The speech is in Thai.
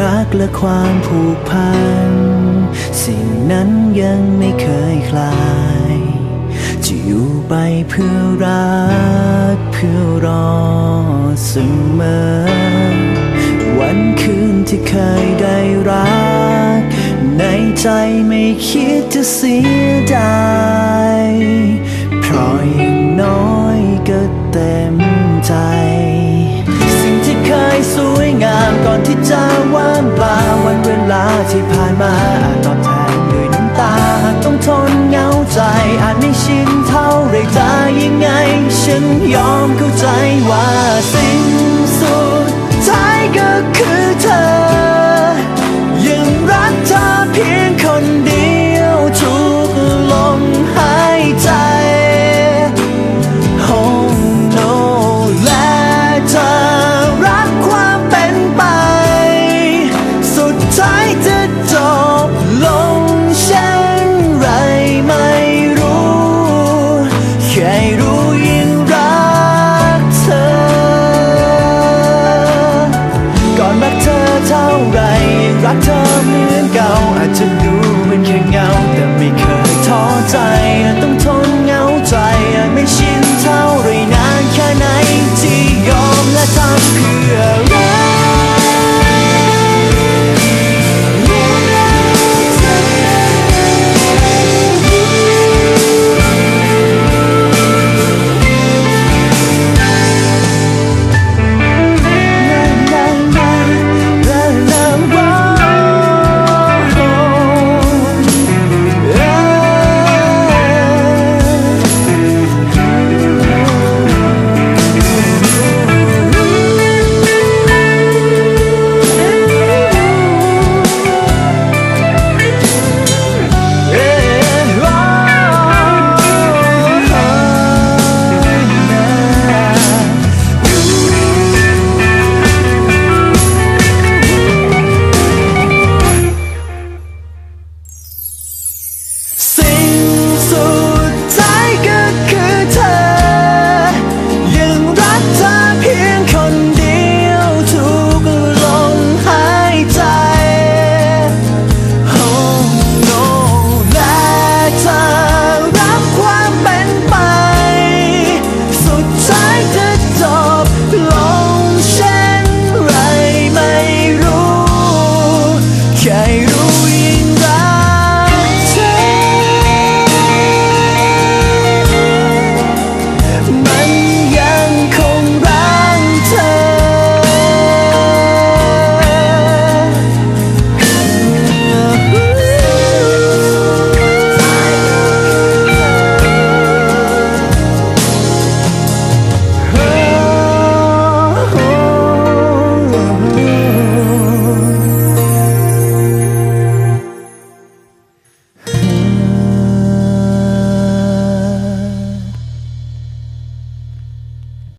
รักและความผูกพัน สิ่งนั้นยังไม่เคยคลาย จะอยู่ไปเพื่อรัก เพื่อรอเสมอ วันคืนที่เคยได้รัก ในใจไม่คิดจะเสียดายเพราะอย่างน้อยก็เต็มใจ ที่เคยสวยงามก่อนที่จะว่างเปล่าวันเวลาที่ผ่านมาอาจตอบแทนด้วยน้ำตาหากต้องทนเหงาใจอาจไม่ชินเท่าไรจะยังไง ฉันยอมเักเธอเหมือนเก่าอาจจะดูเมันแค่เงาแต่ไม่เคยท้อใจ